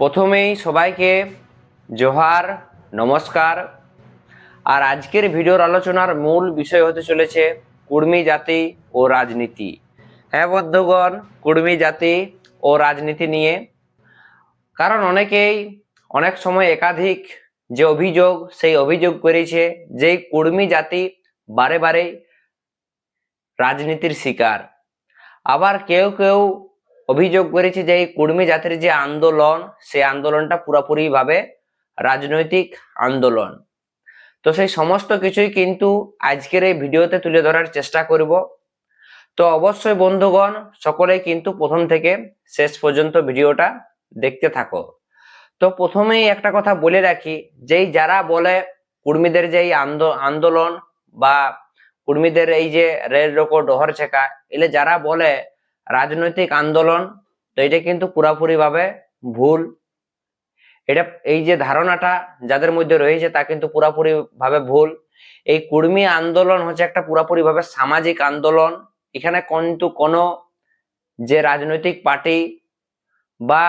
প্রথমেই সবাইকে জোহার, নমস্কার। আর আজকের ভিডিওর আলোচনার মূল বিষয় হতে চলেছে কুর্মী জাতি ও রাজনীতি। হ্যাঁ বন্ধুগণ, কুর্মী জাতি ও রাজনীতি নিয়ে। কারণ অনেকেই অনেক সময় একাধিক যে অভিযোগ, সেই অভিযোগ করেছে যে কুর্মী জাতি বারে বারে রাজনীতির শিকার। আবার কেউ কেউ অভিযোগ করেছে যে এই কুর্মী জাতির যে আন্দোলন, সেই আন্দোলনটা পুরোপুরিভাবে রাজনৈতিক আন্দোলন। তো সেই সমস্ত কিছুই কিন্তু আজকের এই ভিডিওতে তুলে ধরার চেষ্টা করব। তো অবশ্যই বন্ধুগণ, সকলেই কিন্তু প্রথম থেকে শেষ পর্যন্ত ভিডিওটা দেখতে থাকো। তো প্রথমেই একটা কথা বলে রাখি, যেই যারা বলে কুর্মীদের যে এই আন্দো- আন্দোলন বা কুর্মীদের এই যে রেল রোকো, ডহর ছেকা, এলে যারা বলে রাজনৈতিক আন্দোলন, তো এটা কিন্তু পুরাপুরি ভাবে ভুল। এটা, এই যে ধারণাটা যাদের মধ্যে রয়েছে তা কিন্তু পুরাপুরি ভাবে ভুল। এই কুর্মী আন্দোলন হচ্ছে একটা পুরাপুরি ভাবে সামাজিক আন্দোলন। এখানে কিন্তু কোনো যে রাজনৈতিক পার্টি বা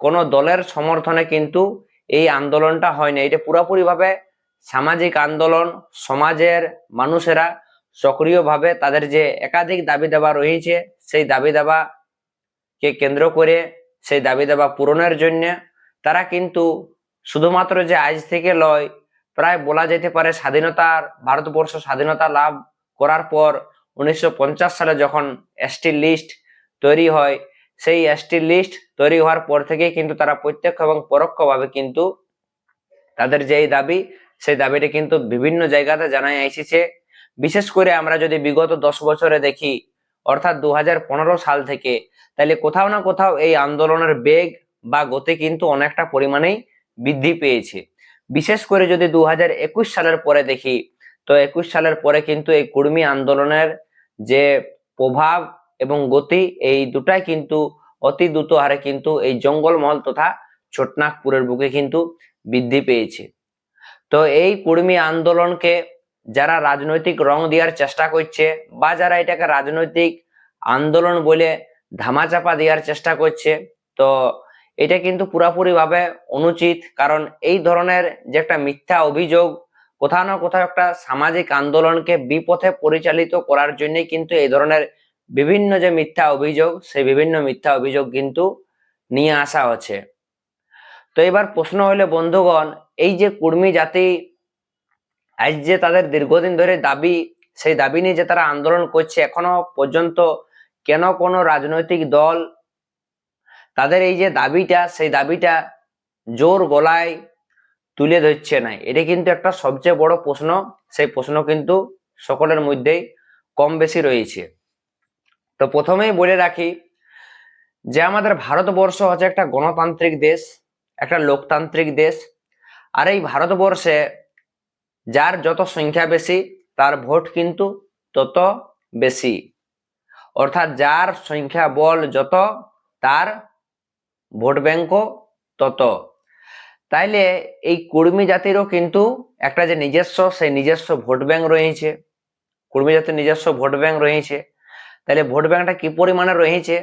কোনো দলের সমর্থনে কিন্তু এই আন্দোলনটা হয় না এটা পুরোপুরি ভাবে সামাজিক আন্দোলন, সমাজের মানুষেরা সক্রিয়ভাবে তাদের যে একাধিক দাবি দেওয়া রয়েছে সেই দাবি দাবা কে কেন্দ্র করে, সেই দাবি দাবা পূরণের জন্য, তারা কিন্তু শুধুমাত্র যে আজ থেকে লয়, প্রায় বলা যেতে পারে স্বাধীনতার, ভারতবর্ষ স্বাধীনতা লাভ করার পর উনিশশো পঞ্চাশ সালে যখন এসটি লিস্ট তৈরি হয়, সেই এসটি লিস্ট তৈরি হওয়ার পর থেকেই কিন্তু তারা প্রত্যক্ষ এবং পরোক্ষভাবে কিন্তু তাদের যেই দাবি, সেই দাবিটা কিন্তু বিভিন্ন জায়গাতে জানাই এসেছে। বিশেষ করে আমরা যদি বিগত দশ বছরে দেখি অর্থাৎ দু হাজার পনেরো সাল থেকে তাহলে কোথাও না কোথাও এই আন্দোলনের বেগ বা গতি কিন্তু অনেকটা পরিমাণেই বৃদ্ধি পেয়েছে। বিশেষ করে যদি দু হাজার একুশ সালের পরে দেখি, তো একুশ সালের পরে কিন্তু এই কুর্মী আন্দোলনের যে প্রভাব এবং গতি, এই দুটাই কিন্তু অতি দ্রুত হারে কিন্তু এই জঙ্গলমহল তথা ছোটনাগপুরের বুকে কিন্তু বৃদ্ধি পেয়েছে। তো এই কুর্মী আন্দোলনকে যারা রাজনৈতিক রং দেওয়ার চেষ্টা করছে বা যারা এটাকে রাজনৈতিক আন্দোলন বলে ধামাচাপা দেওয়ার চেষ্টা করছে, তো এটা কিন্তু পুরাপুরি ভাবে অনুচিত। কারণ এই ধরনের যে একটা মিথ্যা অভিযোগ, কোথাও না কোথাও একটা সামাজিক আন্দোলনকে বিপথে পরিচালিত করার জন্য কিন্তু এই ধরনের বিভিন্ন যে মিথ্যা অভিযোগ, সেই বিভিন্ন মিথ্যা অভিযোগ কিন্তু নিয়ে আসা হচ্ছে। তো এবার প্রশ্ন হলে, বন্ধুগণ, এই যে কুর্মী জাতি আজ যে তাদের দীর্ঘদিন ধরে দাবি, সেই দাবি নিয়ে যে তারা আন্দোলন করছে, এখনও পর্যন্ত কেন কোনো রাজনৈতিক দল তাদের এই যে দাবিটা, সেই দাবিটা জোর গলায় তুলে ধরছে না? এটা কিন্তু একটা সবচেয়ে বড় প্রশ্ন। সেই প্রশ্ন কিন্তু সকলের মধ্যেই কম বেশি রয়েছে। তো প্রথমেই বলে রাখি যে আমাদের ভারতবর্ষ হচ্ছে একটা গণতান্ত্রিক দেশ, একটা লোকতান্ত্রিক দেশ। আর এই ভারতবর্ষে যার যত সংখ্যা বেশি, তার ভোট কিন্তু তত বেশি। অর্থাৎ যার সংখ্যা বল যত, তার ভোট ব্যাংকও তত। তাইলে এই কুর্মী জাতিরও কিন্তু একটা যে নিজস্ব, সেই নিজস্ব ভোট ব্যাংক রয়েছে। কুর্মী জাতির নিজস্ব ভোট ব্যাংক রয়েছে। তাহলে ভোট ব্যাংকটা কি পরিমাণে রয়েছে,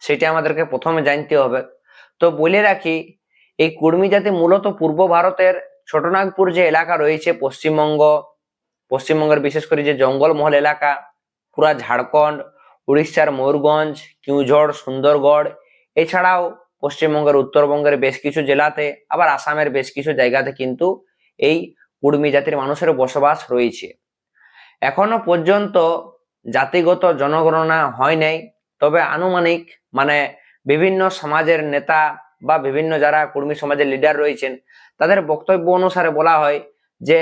সেটা আমাদেরকে প্রথমে জানতে হবে। তো বলে রাখি, এই কুর্মী জাতি মূলত পূর্ব ভারতের ছোটনাগপুর যে এলাকা রয়েছে, পশ্চিমবঙ্গ, পশ্চিমবঙ্গের বিশেষ করে যে জঙ্গলমহল এলাকা, পুরা ঝাড়খণ্ড, উড়িষ্যার ময়ূরগঞ্জ, কিউঝড়, সুন্দরগড়, এছাড়াও পশ্চিমবঙ্গের, উত্তরবঙ্গের বেশ কিছু জেলাতে, আবার আসামের বেশ কিছু জায়গাতে কিন্তু এই কুর্মী জাতির মানুষের বসবাস রয়েছে। এখনও পর্যন্ত জাতিগত জনগণনা হয় নাই, তবে আনুমানিক মানে বিভিন্ন সমাজের নেতা বা বিভিন্ন যারা কর্মী সমাজের লিডার রয়েছেন তাদের বক্তব্য অনুসারে বলা হয় যে,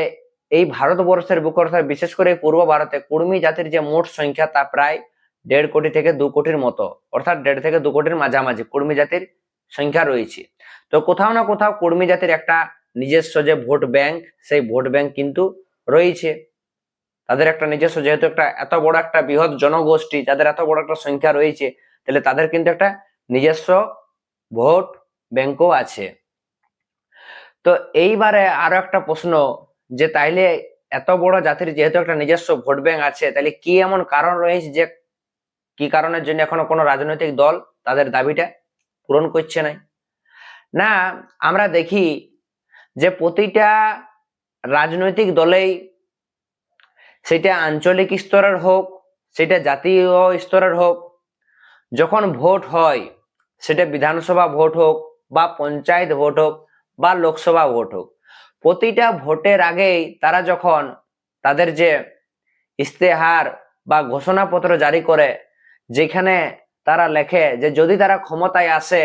এই ভারতবর্ষের বুক অর্থাৎ বিশেষ করে পূর্ব ভারতে কুর্মী জাতির যে মোট সংখ্যা তা প্রায় দেড় কোটি থেকে দু কোটির মতো, অর্থাৎ দেড় থেকে দু কোটির মাঝামাঝি কুর্মী জাতির সংখ্যা রয়েছে। তো কোথাও না কোথাও কুর্মী জাতির একটা নিজস্ব যে ভোট ব্যাংক, সেই ভোট ব্যাংক কিন্তু রয়েছে। তাদের একটা নিজস্ব, যেহেতু একটা এত বড় একটা বৃহৎ জনগোষ্ঠী, যাদের এত বড় একটা সংখ্যা রয়েছে, তাহলে তাদের কিন্তু একটা নিজস্ব ভোট ব্যাংকও আছে। তো এইবারে আরও একটা প্রশ্ন যে তাইলে এত বড় জাতির যেহেতু একটা নিজস্ব ভোট ব্যাংক আছে তাহলে কি এমন কারণ রয়েছে যে কি কারণের জন্য এখনও কোনো রাজনৈতিক দল তাদের দাবিটা পূরণ করছে নাই? না, আমরা দেখি যে প্রতিটা রাজনৈতিক দলেই সেটা আঞ্চলিক স্তরের হোক, সেটা জাতীয় স্তরের হোক, যখন ভোট হয় সেটা বিধানসভা ভোট হোক বা পঞ্চায়েত ভোট হোক বা লোকসভা ভোট হোক। প্রতিটা ভোটের আগেই তারা যখন তাদের যে ইস্তেহার বা ঘোষণাপত্র জারি করে, যেখানে তারা লেখে যে যদি তারা ক্ষমতায় আসে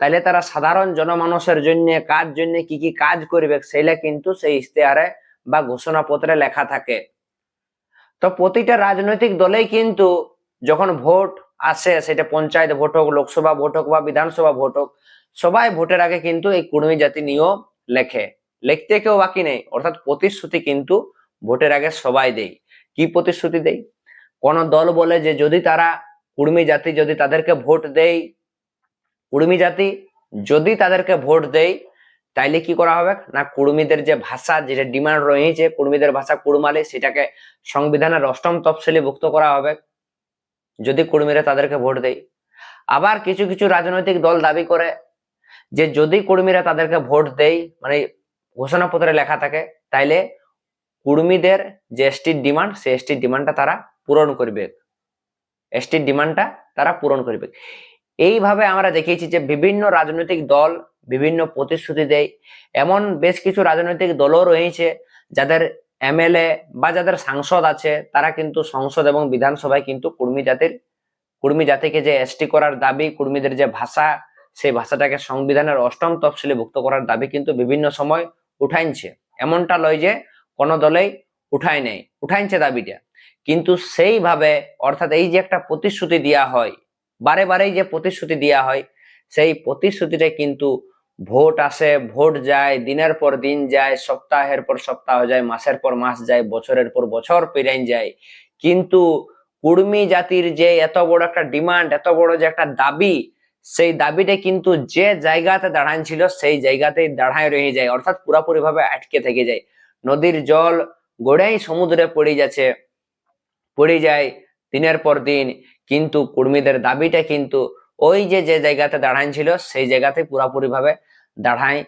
তাহলে তারা সাধারণ জনমানুষের জন্য কাজ জন্য কি কি কাজ করবে সেইটা কিন্তু সেই ইস্তেহারে বা ঘোষণাপত্রে লেখা থাকে। তো প্রতিটা রাজনৈতিক দলেই কিন্তু যখন ভোট আসে, সেটা পঞ্চায়েত ভোট হোক, লোকসভা ভোট হোক বা বিধানসভা ভোট হোক সবাই ভোটের আগে কিন্তু এই কুর্মী জাতি নিয়েও লেখে। লিখতে কেউ বাকি নেই, অর্থাৎ প্রতিশ্রুতি কিন্তু ভোটের আগে সবাই দেয় কি প্রতিশ্রুতি দেয় কোন দল বলে যে যদি তারা কুর্মী জাতি যদি তাদেরকে ভোট দেয় কুর্মী জাতি যদি তাদেরকে ভোট দেয় তাইলে কি করা হবে? না কুর্মীদের যে ভাষা, যেটা ডিমান্ড রয়েছে কুর্মীদের ভাষা কুড়মালি সেটাকে সংবিধানের অষ্টম তফসিলি ভুক্ত করা হবে, যদি কুর্মীরা তাদেরকে ভোট দেয় আবার কিছু কিছু রাজনৈতিক দল দাবি করে যে যদি কুর্মীরা তাদেরকে ভোট দেয় মানে ঘোষণাপত্রে লেখা থাকে, তাইলে কুর্মীদের যে এসটির ডিমান্ড, সেই এসটির ডিমান্ডটা তারা পূরণ করবে। এসটির ডিমান্ডটা তারা পূরণ করবে। এইভাবে আমরা দেখিয়েছি যে বিভিন্ন রাজনৈতিক দল বিভিন্ন প্রতিশ্রুতি দেয়। এমন বেশ কিছু রাজনৈতিক দলও রয়েছে যাদের এমএলএ বা যাদের সাংসদ আছে, তারা কিন্তু সংসদ এবং বিধানসভায় কিন্তু কুর্মী জাতির, কুর্মী জাতিকে যে এসটি করার দাবি, কুর্মীদের যে ভাষা সেই ভাষাটাকে সংবিধানের অষ্টম তফসিলে ভুক্ত করার দাবি কিন্তু বিভিন্ন সময় উঠাইছে এমনটা লয় যে কোন দলেই উঠায় নেই উঠাইছে দাবিটা। কিন্তু সেইভাবে অর্থাৎ এই যে একটা প্রতিশ্রুতি দেওয়া হয়, বারে বারেই যে প্রতিশ্রুতি দেওয়া হয়, সেই প্রতিশ্রুতিটা কিন্তু ভোট আসে, ভোট যায়, দিনের পর দিন যায়, সপ্তাহের পর সপ্তাহ যায়, মাসের পর মাস যায়, বছরের পর বছর পেরাইন যায়। কিন্তু কুর্মী জাতির যে এত বড় একটা ডিমান্ড, এত বড় যে একটা দাবি সেই দাবিটা কিন্তু যে জায়গাতে দাঁড়ান ছিল, সেই জায়গাতেই দাঁড়ায় রয়ে যায়। অর্থাৎ পুরাপুরি ভাবে আটকে থেকে যায়। নদীর জল গড়েই সমুদ্রে পড়ে যাচ্ছে, পড়ে যায় দিনের পর দিন। কিন্তু কুর্মীদের দাবিটা কিন্তু ওই যে যে জায়গাতে দাঁড়ান ছিল, সেই জায়গাতে পুরাপুরি ভাবে দাঁড়ায়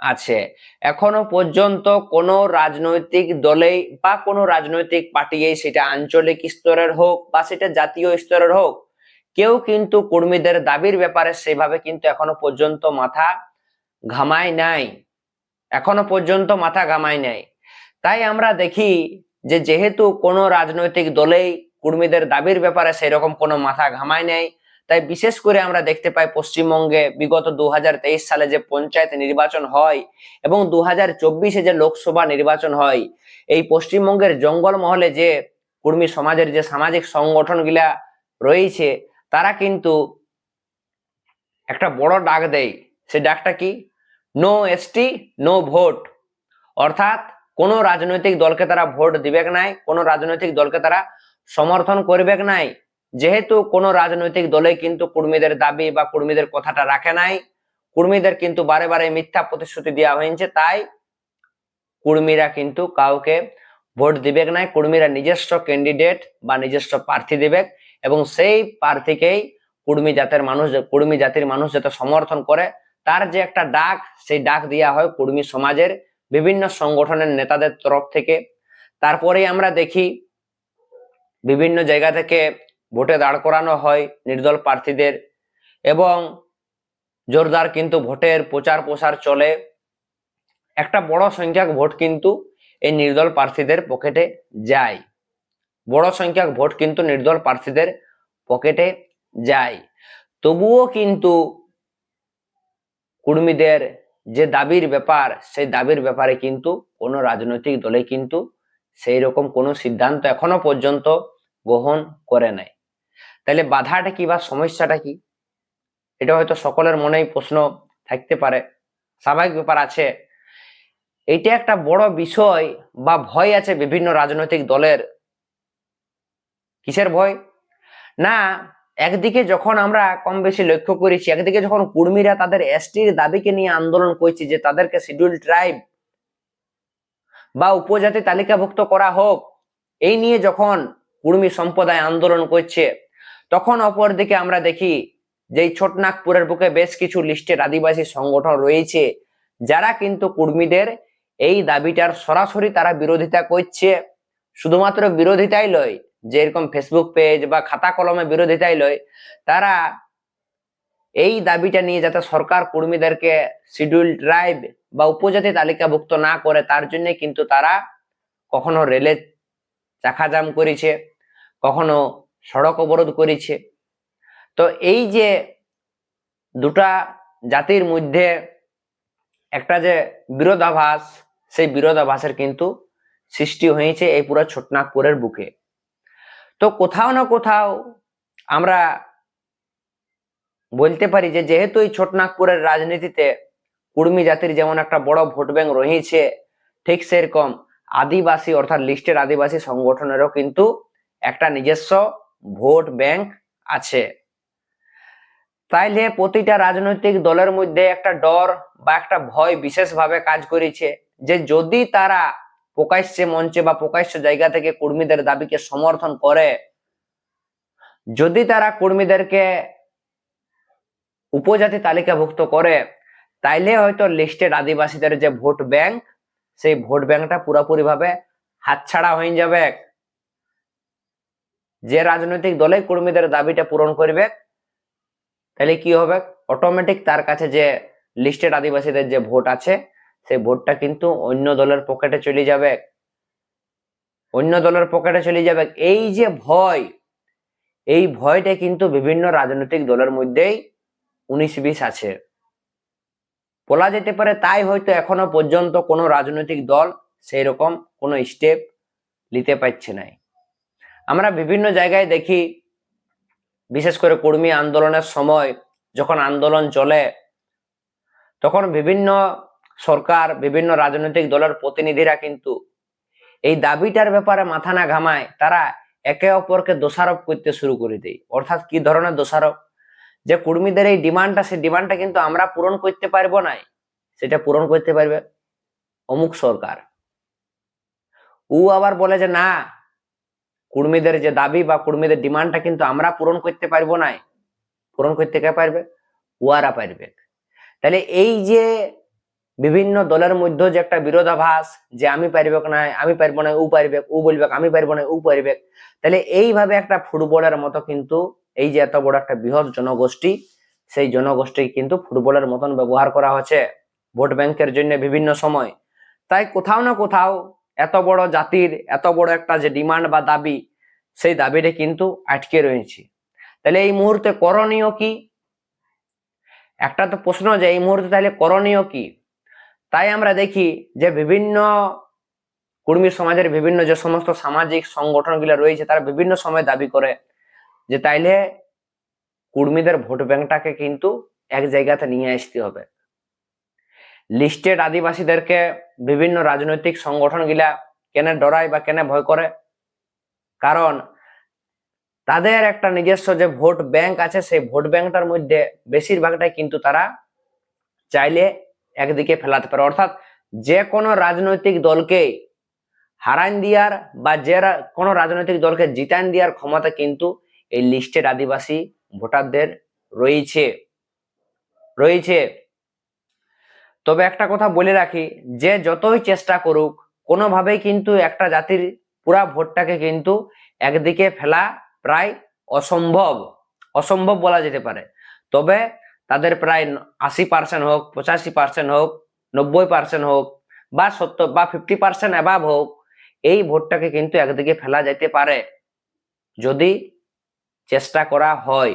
আছে। এখনও পর্যন্ত কোন রাজনৈতিক দলেই বা কোন রাজনৈতিক পার্টিই সেটা আঞ্চলিক স্তরের হোক বা সেটা জাতীয় স্তরের হোক কেউ কিন্তু কর্মীদের দাবির ব্যাপারে সেভাবে কিন্তু এখনও পর্যন্ত মাথা ঘামায় নাই। এখনও পর্যন্ত মাথা ঘামায় নাই। তাই আমরা দেখি যে যেহেতু কোনো রাজনৈতিক দলেই কর্মীদের দাবির ব্যাপারে সেরকম কোনো মাথা ঘামায় নাই, তাই বিশেষ করে আমরা দেখতে পাই পশ্চিমবঙ্গে বিগত দু হাজার তেইশ সালে যে পঞ্চায়েত নির্বাচন হয় এবং দু চব্বিশে যে লোকসভা নির্বাচন হয়, এই পশ্চিমবঙ্গের জঙ্গল মহলে যে কর্মী সমাজের যে সামাজিক সংগঠনগুলা রয়েছে তারা কিন্তু একটা বড় ডাক দেয়। সে ডাকটা কি? No ST no vote. অর্থাৎ কোন রাজনৈতিক দলকে তারা ভোট দিবে নাই, কোন রাজনৈতিক দলকে তারা সমর্থন করবে নাই। যেহেতু কোন রাজনৈতিক দলে কিন্তু কর্মীদের দাবি বা কর্মীদের কথাটা রাখে নাই, কর্মীদের কিন্তু বারে বারে মিথ্যা প্রতিশ্রুতি দেওয়া হয়েছে, তাই কর্মীরা কিন্তু কাউকে ভোট দিবে নাই। কর্মীরা নিজস্ব ক্যান্ডিডেট বা নিজস্ব প্রার্থী দিবে এবং সেই প্রার্থীকেই কুর্মী জাতের মানুষ, কুর্মী জাতির মানুষ যাতে সমর্থন করে, তার যে একটা ডাক, সেই ডাক দেওয়া হয় কুর্মী সমাজের বিভিন্ন সংগঠনের নেতাদের তরফ থেকে। তারপরেই আমরা দেখি বিভিন্ন জায়গা থেকে ভোটে দাঁড় করানো হয় নির্দল প্রার্থীদের এবং জোরদার কিন্তু ভোটের প্রচার প্রসার চলে। একটা বড় সংখ্যক ভোট কিন্তু এই নির্দল প্রার্থীদের পকেটে যায়। বড় সংখ্যক ভোট কিন্তু নির্দল প্রার্থীদের পকেটে যায়। তবুও কিন্তু কর্মীদের যে দাবির ব্যাপার, সেই দাবির ব্যাপারে কিন্তু কোনো রাজনৈতিক দলে কিন্তু সেই রকম কোনো সিদ্ধান্ত এখনও পর্যন্ত গ্রহণ করে নাই। তাহলে বাধাটা কি বা সমস্যাটা কি? এটা হয়তো সকলের মনেই প্রশ্ন থাকতে পারে। স্বাভাবিক ব্যাপার আছে। এটা একটা বড় বিষয় বা ভয় আছে বিভিন্ন রাজনৈতিক দলের কিসের ভয়? না, একদিকে যখন আমরা কম বেশি লক্ষ্য করেছি, একদিকে যখন কুর্মীরা তাদের এসটির দাবিকে নিয়ে আন্দোলন করছে যে তাদেরকে শিডিউল ট্রাইব বা উপজাতি তালিকাভুক্ত করা হোক, এই নিয়ে যখন কুর্মী সম্প্রদায় আন্দোলন করছে, তখন অপরদিকে আমরা দেখি যে ছোটনাগপুরের বুকে বেশ কিছু লিস্টেড আদিবাসী সংগঠন রয়েছে, যারা কিন্তু কুর্মীদের এই দাবিটার সরাসরি তারা বিরোধিতা করছে। শুধুমাত্র বিরোধিতাই লয় যে এরকম ফেসবুক পেজ বা খাতা কলমে বিরোধিতাই লয়, তারা এই দাবিটা নিয়ে যাতে সরকার কর্মীদেরকে শিডিউল ট্রাইব বা উপজাতি তালিকাভুক্ত না করে, তার জন্য কিন্তু তারা কখনো রেলে চাকা জাম করেছে, কখনো সড়ক অবরোধ করেছে। তো এই যে দুটা জাতির মধ্যে একটা যে বিরোধাভাস, সেই বিরোধাভাসের কিন্তু সৃষ্টি হয়েছে এই পুরো ছোটনাগপুরের বুকে। তো কোথাও না কোথাও আমরা বলতে পারি যে যেহেতু এই ছোটনাগপুরের রাজনীতিতে কুর্মী জাতির যেমন একটা বড় ভোট ব্যাংক রয়েছে, ঠিক সেরকম আদিবাসী অর্থাৎ লিস্টের আদিবাসী সংগঠনেরও কিন্তু একটা নিজস্ব ভোট ব্যাংক আছে। তাইলে প্রতিটা রাজনৈতিক দলের মধ্যে একটা ডর বা একটা ভয় বিশেষভাবে কাজ করেছে যে যদি তারা প্রকাশ্যে মঞ্চে বা প্রকাশ্য জায়গা থেকে কর্মীদের দাবিকে সমর্থন করে, যদি তারা কর্মীদেরকে উপজাতি তালিকাভুক্ত করে, তাইলে হয়তো লিস্টেড আদিবাসীদের যে ভোট ব্যাংক, সেই ভোট ব্যাংকটা পুরোপুরি ভাবে হাতছাড়া হয়ে যাবে। যে রাজনৈতিক দলে কর্মীদের দাবিটা পূরণ করবে তাহলে কি হবে? অটোমেটিক তার কাছে যে লিস্টেড আদিবাসীদের যে ভোট আছে সেই ভোটটা কিন্তু অন্য দলের পকেটে চলে যাবে। অন্য দলের পকেটে চলে যাবে। এই যে ভয়, এই ভয়টা কিন্তু বিভিন্ন রাজনৈতিক দলের মধ্যেই উনিশ বিশ আছে। বলা যেতে পারে তাই হয়তো এখনও পর্যন্ত কোনো রাজনৈতিক দল সেই রকম কোনো স্টেপ নিতে পারছে নাই। আমরা বিভিন্ন জায়গায় দেখি, বিশেষ করে কর্মী আন্দোলনের সময় যখন আন্দোলন চলে, তখন বিভিন্ন সরকার, বিভিন্ন রাজনৈতিক দলের প্রতিনিধিরা কিন্তু এই দাবিটার ব্যাপারে মাথা না ঘামায়, তারা একে অপরকে দোষারোপ করতে শুরু করে দেয়। অর্থাৎ কি ধরনের দোষারোপ? যে কর্মীদের এই ডিমান্ডটা, সেই ডিমান্ডটা কিন্তু আমরা পূরণ করতে পারব না। সেটা পূরণ করতে পারবে অমুক সরকার। ও আবার বলে যে, না, কর্মীদের যে দাবি বা কর্মীদের ডিমান্ডটা কিন্তু আমরা পূরণ করতে পারব না। পূরণ করতে কে পারবে? ওয়ারা পারবে। তাহলে এই যে বিভিন্ন দলের মধ্যে যে একটা বিরোধাভাস যে আমি পারবে না আমি পারব না, ও পারবে, ও বলবে, আমি পারব না, ও পারবে। তাহলে এইভাবে একটা ফুটবলের মতো কিন্তু এই যে এত বড় একটা বৃহৎ জনগোষ্ঠী, সেই জনগোষ্ঠী কিন্তু ফুটবলের মতন ব্যবহার করা হচ্ছে ভোট ব্যাংকের জন্য বিভিন্ন সময়। তাই কোথাও না কোথাও এত বড় জাতির, এত বড় একটা যে ডিমান্ড বা দাবি, সেই দাবিটা কিন্তু আটকে রয়েছে। তাহলে এই মুহূর্তে করণীয় কি? একটা তো প্রশ্ন যে এই মুহূর্তে তাহলে করণীয় কি? তাই আমরা দেখি যে বিভিন্ন কর্মী সমাজের বিভিন্ন যে সমস্ত সামাজিক সংগঠনগুলো রয়েছে, তারা বিভিন্ন সময় দাবি করে যে তাইলে কর্মীদের ভোট ব্যাংকটাকে কিন্তু এক জায়গাতে নিয়ে আসতে হবে। লিস্টেড আদিবাসীদেরকে বিভিন্ন রাজনৈতিক সংগঠন গিলা কেন ডরায় বা কেন ভয় করে? কারণ তাদের একটা নিজস্ব যে ভোট ব্যাংক আছে, সেই ভোট ব্যাংকটার মধ্যে বেশিরভাগটাই কিন্তু তারা চাইলে একদিকে ফেলাতে পারে। অর্থাৎ যে কোনো রাজনৈতিক দলকে হারান দিয়ার বা যে কোনো রাজনৈতিক দলকে জিতান দেওয়ার ক্ষমতা কিন্তু এই লিস্টেড আদিবাসী ভোটারদের রয়েছে। রয়েছে। তবে একটা কথা বলে রাখি, যে যতই চেষ্টা করুক, কোনোভাবেই কিন্তু একটা জাতির পুরা ভোটটাকে কিন্তু একদিকে ফেলা প্রায় অসম্ভব। অসম্ভব বলা যেতে পারে। তবে তাদের প্রায় আশি পার্সেন্ট হোক, পঁচাশি পার্সেন্ট হোক, নব্বই পার্সেন্ট হোক বা সত্তর বা ফিফটি পার্সেন্ট অ্যাভাব হোক, এই ভোটটাকে কিন্তু একদিকে ফেলা যেতে পারে। যদি চেষ্টা করা হয়,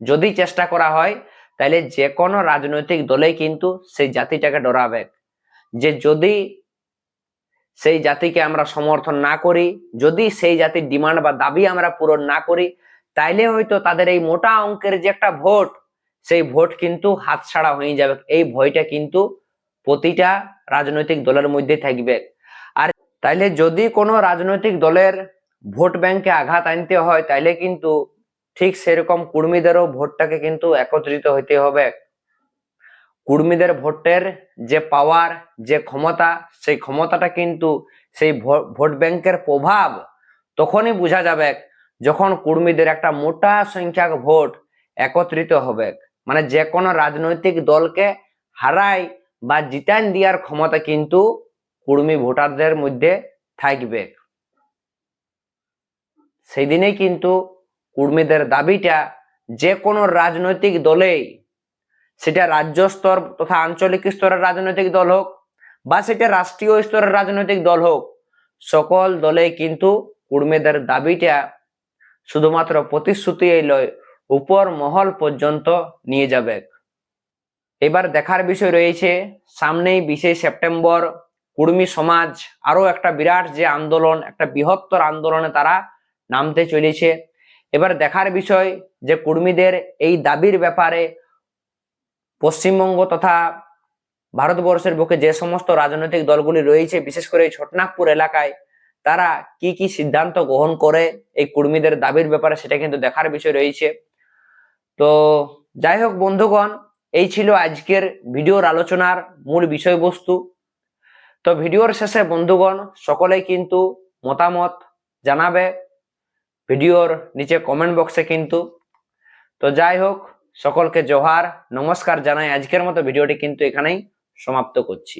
যদি চেষ্টা করা হয়, তাহলে যে কোনো রাজনৈতিক দলেই কিন্তু সেই জাতিটাকে ডরাবে। যে যদি সেই জাতিকে আমরা সমর্থন না করি, যদি সেই জাতির ডিমান্ড বা দাবি আমরা পূরণ না করি, তাইলে হয়তো তাদের এই মোটা অঙ্কের যে একটা ভোট সেই ভোট কিন্তু হাতছাড়া হয়ে যাবে। এই ভয়টা কিন্তু প্রতিটা রাজনৈতিক দলের মধ্যে থাকবে। আর তাইলে যদি কোনো রাজনৈতিক দলের ভোট ব্যাংকে আঘাত আনতে হয়, তাইলে কিন্তু ঠিক সেরকম কুর্মীদেরও ভোটটাকে কিন্তু একত্রিত হইতে হবে। কুর্মীদের ভোটের যে পাওয়ার যে ক্ষমতা, সেই ক্ষমতাটা কিন্তু সেই ভোট ব্যাংকের প্রভাব তখনই বোঝা যাবে যখন কুর্মীদের একটা মোটা সংখ্যক ভোট একত্রিত হবে। মানে যে কোনো রাজনৈতিক দলকে হারাই বা জিতান দেওয়ার ক্ষমতা কিন্তু কুর্মী ভোটারদের মধ্যে থাকবে। সেই দিনেই কিন্তু কুর্মীদের দাবিটা যে কোনো রাজনৈতিক দলেই, সেটা রাজ্য স্তর তথা আঞ্চলিক স্তরের রাজনৈতিক দল হোক বা সেটা রাষ্ট্রীয় স্তরের রাজনৈতিক দল হোক, সকল দলে কিন্তু কুর্মীদের দাবিটা শুধুমাত্র প্রতিশ্রুতি লয় উপর মহল পর্যন্ত নিয়ে যাবে। এবার দেখার বিষয় রয়েছে, সামনেই বিশে সেপ্টেম্বর, কুর্মী সমাজ আরও একটা বিরাট যে আন্দোলন, একটা বৃহত্তর আন্দোলনে তারা নামতে চলেছে। এবার দেখার বিষয় যে কুর্মীদের এই দাবির ব্যাপারে পশ্চিমবঙ্গ তথা ভারতবর্ষের বুকে যে সমস্ত রাজনৈতিক দলগুলি রয়েছে, বিশেষ করে ছোটনাগপুর এলাকায়, তারা কি কি সিদ্ধান্ত গ্রহণ করে এই কুর্মীদের দাবির ব্যাপারে সেটা কিন্তু দেখার বিষয় রয়েছে। তো যাই হোক বন্ধুগণ, এই ছিল আজকের ভিডিওর আলোচনার মূল বিষয়বস্তু। তো ভিডিওর শেষে বন্ধুগণ, সকলেই কিন্তু মতামত জানাবে, ভিডিওর নিচে কমেন্ট বক্সে কিন্তু। তো যাই হোক, সকলকে জোহার, নমস্কার জানাই আজকের মতো। ভিডিওটি কিন্তু এখানেই সমাপ্ত করছি।